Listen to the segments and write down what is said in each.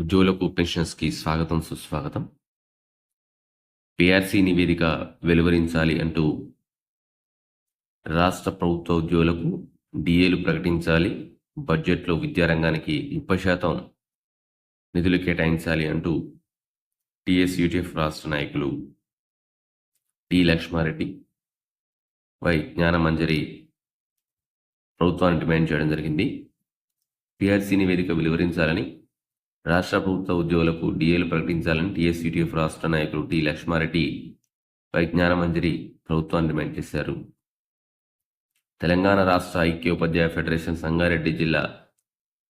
ఉద్యోగులకు పెన్షన్స్కి స్వాగతం సుస్వాగతం. పిఆర్సీ నివేదిక వెలువరించాలి అంటూ రాష్ట్ర ప్రభుత్వ ఉద్యోగులకు డిఏలు ప్రకటించాలి. బడ్జెట్లో విద్యారంగానికి ముప్పై శాతం నిధులు కేటాయించాలి అంటూ టిఎస్ యూటీఎఫ్ రాష్ట్ర నాయకులు టి లక్ష్మారెడ్డి వై జ్ఞానమంజరి ప్రభుత్వాన్ని డిమాండ్ చేయడం జరిగింది. పిఆర్సీ నివేదిక వెలువరించాలని రాష్ట్ర ప్రభుత్వ ఉద్యోగులకు డిఏలు ప్రకటించాలని టీఎస్యూటీఎఫ్ రాష్ట్ర నాయకులు టి లక్ష్మారెడ్డి వైజ్ఞానమంజరి ప్రభుత్వాన్ని డిమాండ్ చేశారు. తెలంగాణ రాష్ట్ర ఐక్య ఉపాధ్యాయ ఫెడరేషన్ సంగారెడ్డి జిల్లా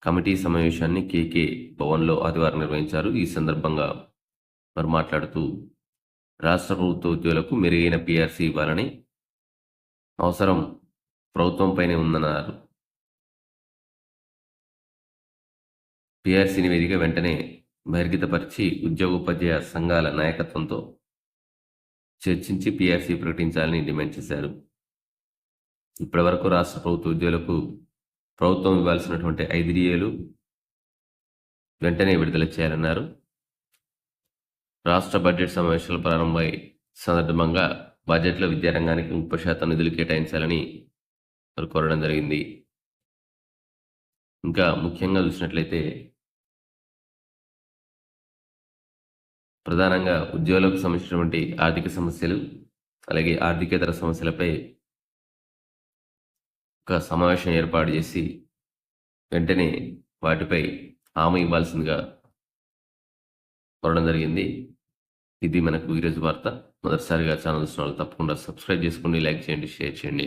కమిటీ సమావేశాన్ని కేకే భవన్లో ఆదివారం నిర్వహించారు. ఈ సందర్భంగా వారు మాట్లాడుతూ రాష్ట్ర ప్రభుత్వ ఉద్యోగులకు మెరుగైన పీఆర్సీ ఇవ్వాలని అవసరం ప్రభుత్వంపైనే ఉందన్నారు. పిఆర్సీ నివేదిక వెంటనే బహిర్గతపరిచి ఉద్యోగోపాధ్యాయ సంఘాల నాయకత్వంతో చర్చించి పిఆర్సీ ప్రకటించాలని డిమాండ్ చేశారు. ఇప్పటివరకు రాష్ట్ర ప్రభుత్వ ఉద్యోగులకు ప్రభుత్వం ఇవ్వాల్సినటువంటి ఐదు రియలు వెంటనే విడుదల చేయాలన్నారు. రాష్ట్ర బడ్జెట్ సమావేశాలు ప్రారంభమై సందర్భంగా బడ్జెట్లో విద్యారంగానికి ముప్పై శాతం నిధులు కేటాయించాలని వారు కోరడం జరిగింది. ఇంకా ముఖ్యంగా చూసినట్లయితే ప్రధానంగా ఉద్యోగులకు సంబంధించినటువంటి ఆర్థిక సమస్యలు అలాగే ఆర్థికేతర సమస్యలపై ఒక సమావేశం ఏర్పాటు చేసి వెంటనే వాటిపై హామీ ఇవ్వాల్సిందిగా కోరడం జరిగింది. ఇది మనకు ఈరోజు వార్త. మొదటిసారిగా ఛానల్ చూసిన వాళ్ళు తప్పకుండా సబ్స్క్రైబ్ చేసుకోండి లైక్ చేయండి షేర్ చేయండి.